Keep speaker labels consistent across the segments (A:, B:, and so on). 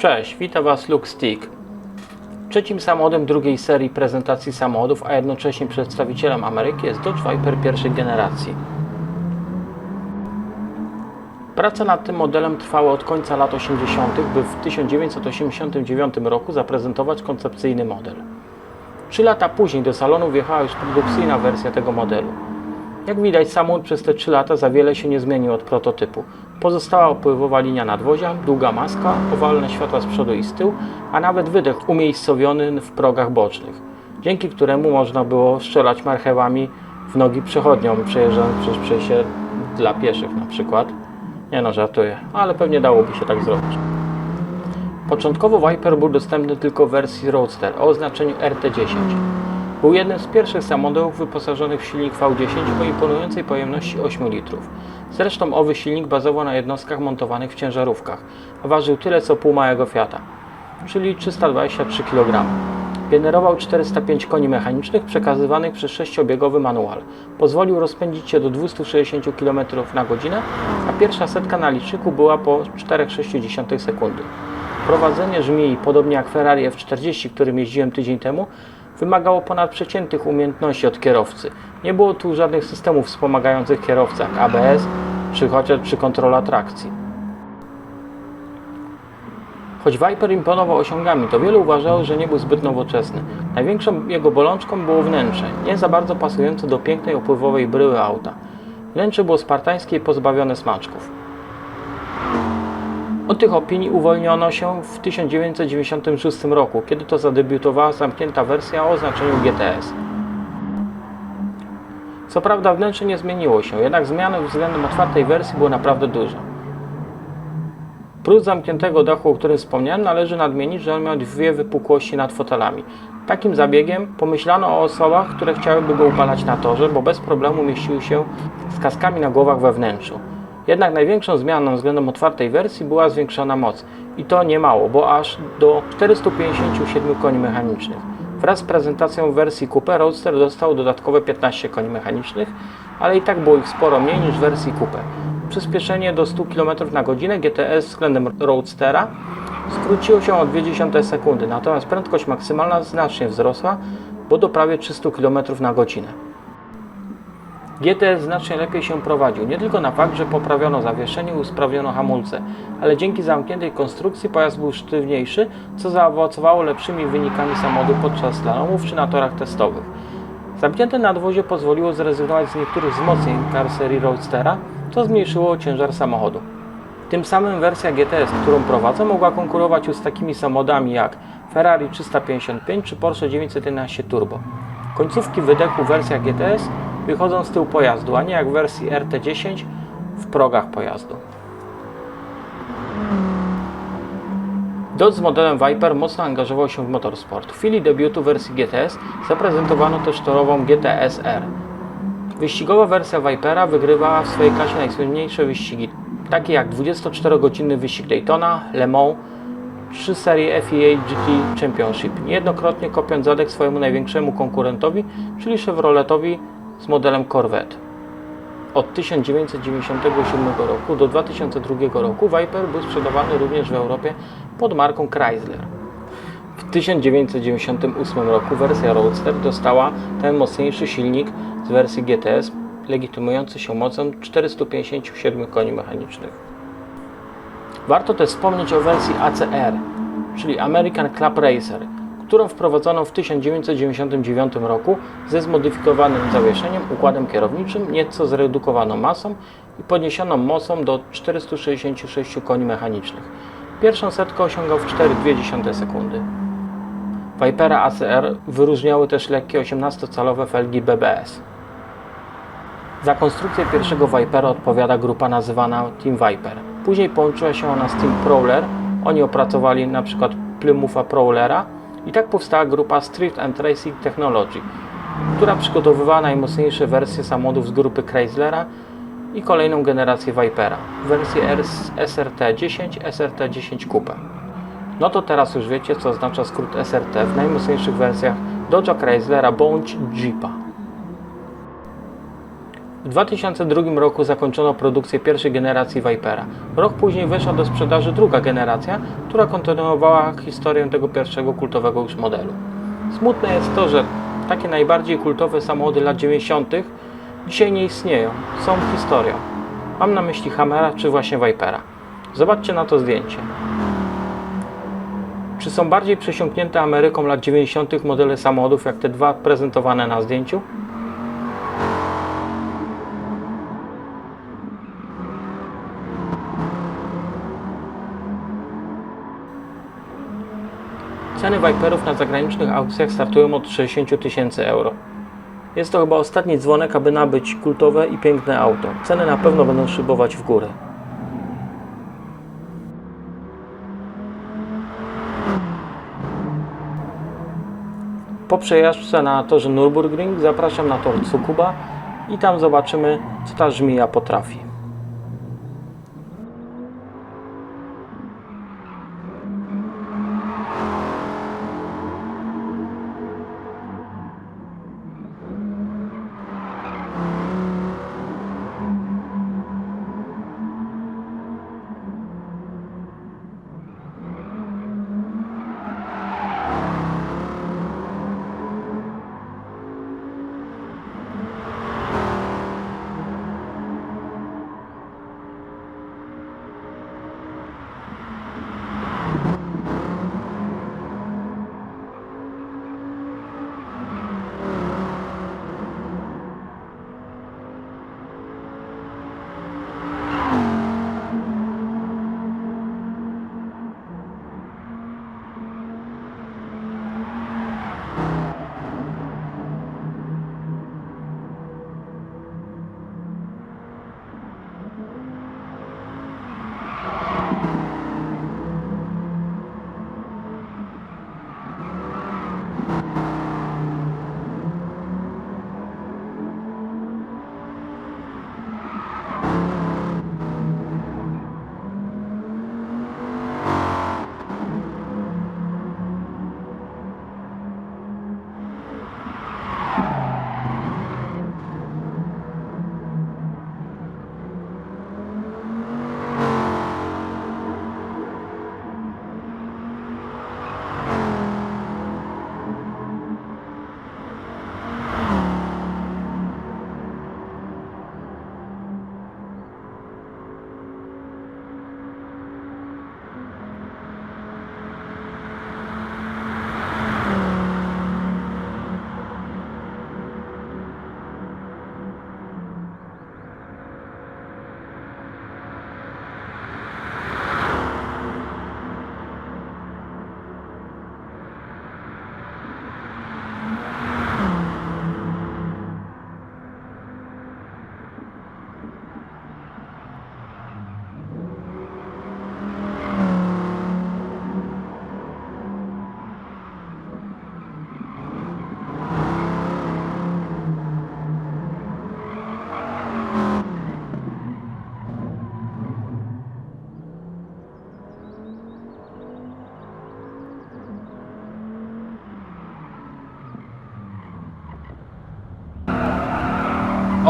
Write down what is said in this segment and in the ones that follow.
A: Cześć, witam Was Luke Stick. Trzecim samochodem drugiej serii prezentacji samochodów, a jednocześnie przedstawicielem Ameryki jest Dodge Viper pierwszej generacji. Prace nad tym modelem trwały od końca lat 80., by w 1989 roku zaprezentować koncepcyjny model. Trzy lata później do salonu wjechała już produkcyjna wersja tego modelu. Jak widać, samochód przez te 3 lata za wiele się nie zmienił od prototypu. Pozostała opływowa linia nadwozia, długa maska, owalne światła z przodu i z tyłu, a nawet wydech umiejscowiony w progach bocznych, dzięki któremu można było strzelać marchewami w nogi przechodniom przejeżdżając przez przejście dla pieszych na przykład. Nie no, żartuję, ale pewnie dałoby się tak zrobić. Początkowo Viper był dostępny tylko w wersji Roadster o oznaczeniu RT10. Był jednym z pierwszych samochodów wyposażonych w silnik V10 o imponującej pojemności 8 litrów. Zresztą owy silnik bazował na jednostkach montowanych w ciężarówkach, a ważył tyle co pół małego Fiata, czyli 323 kg. Generował 405 koni mechanicznych przekazywanych przez sześciobiegowy manual. Pozwolił rozpędzić się do 260 km na godzinę, a pierwsza setka na liczniku była po 4,6 sekundy. Prowadzenie żmii, podobnie jak Ferrari F40, którym jeździłem tydzień temu, wymagało ponadprzeciętnych umiejętności od kierowcy. Nie było tu żadnych systemów wspomagających kierowcę, jak ABS czy chociaż czy kontrola trakcji. Choć Viper imponował osiągami, to wielu uważało, że nie był zbyt nowoczesny. Największą jego bolączką było wnętrze, nie za bardzo pasujące do pięknej opływowej bryły auta. Wnętrze było spartańskie i pozbawione smaczków. Od tych opinii uwolniono się w 1996 roku, kiedy to zadebiutowała zamknięta wersja o oznaczeniu GTS. Co prawda wnętrze nie zmieniło się, jednak zmiany względem otwartej wersji były naprawdę duże. Prócz zamkniętego dachu, o którym wspomniałem, należy nadmienić, że on miał dwie wypukłości nad fotelami. Takim zabiegiem pomyślano o osobach, które chciałyby go upalać na torze, bo bez problemu mieściły się z kaskami na głowach we wnętrzu. Jednak największą zmianą względem otwartej wersji była zwiększona moc. I to nie mało, bo aż do 457 koni mechanicznych. Wraz z prezentacją wersji Coupe Roadster dostał dodatkowe 15 koni mechanicznych, ale i tak było ich sporo mniej niż w wersji Coupe. Przyspieszenie do 100 km na godzinę GTS względem Roadstera skróciło się o 0,2 sekundy, natomiast prędkość maksymalna znacznie wzrosła, bo do prawie 300 km na godzinę. GTS znacznie lepiej się prowadził, nie tylko na fakt, że poprawiono zawieszenie i usprawniono hamulce, ale dzięki zamkniętej konstrukcji pojazd był sztywniejszy, co zaowocowało lepszymi wynikami samochodu podczas slalomów czy na torach testowych. Zamknięte nadwozie pozwoliło zrezygnować z niektórych wzmocnień karoserii Roadstera, co zmniejszyło ciężar samochodu. Tym samym wersja GTS, którą prowadzę, mogła konkurować już z takimi samochodami jak Ferrari 355 czy Porsche 911 Turbo. Końcówki wydechu w wersjach GTS wychodzą z tyłu pojazdu, a nie jak w wersji RT10 w progach pojazdu. Dodge z modelem Viper mocno angażował się w motorsport. W chwili debiutu wersji GTS zaprezentowano też torową GTS R. Wyścigowa wersja Vipera wygrywała w swojej klasie najsłynniejsze wyścigi, takie jak 24-godzinny wyścig Daytona, Le Mans, trzy serie FIA GT Championship, niejednokrotnie kopiąc zadek swojemu największemu konkurentowi, czyli Chevroletowi z modelem Corvette. Od 1997 roku do 2002 roku Viper był sprzedawany również w Europie pod marką Chrysler. W 1998 roku wersja Roadster dostała ten mocniejszy silnik z wersji GTS, legitymujący się mocą 457 koni mechanicznych. Warto też wspomnieć o wersji ACR, czyli American Club Racer, którą wprowadzono w 1999 roku ze zmodyfikowanym zawieszeniem, układem kierowniczym, nieco zredukowaną masą i podniesioną mocą do 466 koni mechanicznych. Pierwszą setkę osiągał w 4,2 sekundy. Vipera ACR wyróżniały też lekkie 18-calowe felgi BBS. Za konstrukcję pierwszego Vipera odpowiada grupa nazywana Team Viper. Później połączyła się ona z Team Prowler. Oni opracowali np. Plymoutha Prowlera i tak powstała grupa Street and Racing Technology, która przygotowywała najmocniejsze wersje samochodów z grupy Chryslera i kolejną generację Vipera, wersję SRT-10, SRT-10 Coupe. No to teraz już wiecie, co oznacza skrót SRT w najmocniejszych wersjach Dodge'a Chryslera bądź Jeepa. W 2002 roku zakończono produkcję pierwszej generacji Vipera. Rok później weszła do sprzedaży druga generacja, która kontynuowała historię tego pierwszego kultowego już modelu. Smutne jest to, że takie najbardziej kultowe samochody lat 90. dzisiaj nie istnieją, są historią. Mam na myśli Hammera czy właśnie Vipera. Zobaczcie na to zdjęcie. Czy są bardziej przesiąknięte Ameryką lat 90. modele samochodów jak te dwa prezentowane na zdjęciu? Ceny Viperów na zagranicznych aukcjach startują od 60 000 tysięcy euro. Jest to chyba ostatni dzwonek, aby nabyć kultowe i piękne auto. Ceny na pewno będą szybować w górę. Po przejażdżce na torze Nürburgring zapraszam na tor Tsukuba i tam zobaczymy, co ta żmija potrafi.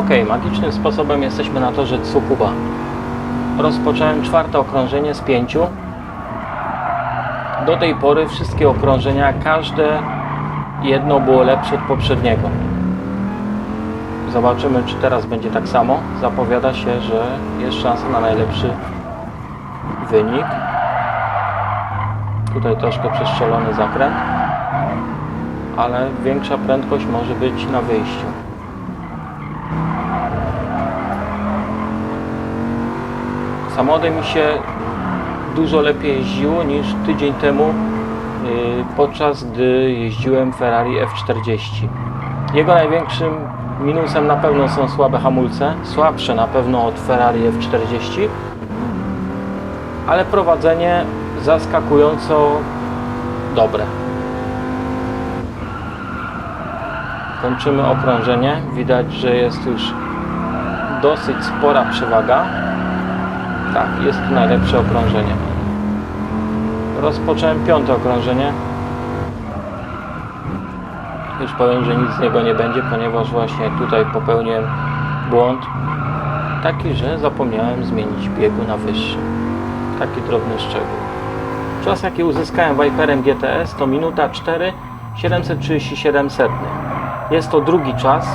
A: Ok, magicznym sposobem jesteśmy na torze Tsukuba. Rozpocząłem czwarte okrążenie z pięciu. Do tej pory wszystkie okrążenia, każde jedno było lepsze od poprzedniego. Zobaczymy, czy teraz będzie tak samo. Zapowiada się, że jest szansa na najlepszy wynik. Tutaj troszkę przestrzelony zakręt, ale większa prędkość może być na wyjściu. Samochodem mi się dużo lepiej jeździło niż tydzień temu, yy, podczas gdy jeździłem Ferrari F40. Jego największym minusem na pewno są słabe hamulce, słabsze na pewno od Ferrari F40, ale prowadzenie zaskakująco dobre. Kończymy okrążenie. Widać, że jest już dosyć spora przewaga. Tak, jest najlepsze okrążenie. Rozpocząłem piąte okrążenie. Już powiem, że nic z niego nie będzie, ponieważ właśnie tutaj popełniłem błąd taki, że zapomniałem zmienić biegu na wyższy. Taki drobny szczegół. Czas jaki uzyskałem Viperem GTS to minuta 4 737 setnych. Jest to drugi czas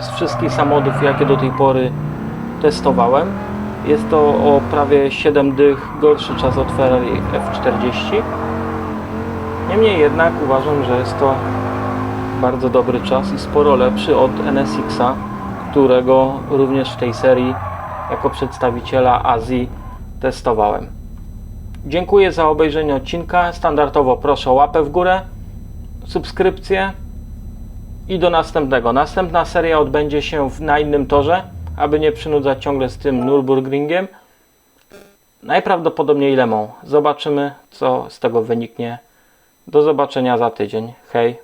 A: z wszystkich samochodów jakie do tej pory testowałem. Jest to o prawie 7 dych gorszy czas od Ferrari F40. Niemniej jednak uważam, że jest to bardzo dobry czas i sporo lepszy od NSX-a, którego również w tej serii jako przedstawiciela Azji testowałem. Dziękuję za obejrzenie odcinka. Standardowo proszę o łapę w górę, subskrypcję i do następnego. Następna seria odbędzie się w, na innym torze, aby nie przynudzać ciągle z tym Nürburgringiem. Najprawdopodobniej Lemą. Zobaczymy, co z tego wyniknie. Do zobaczenia za tydzień. Hej.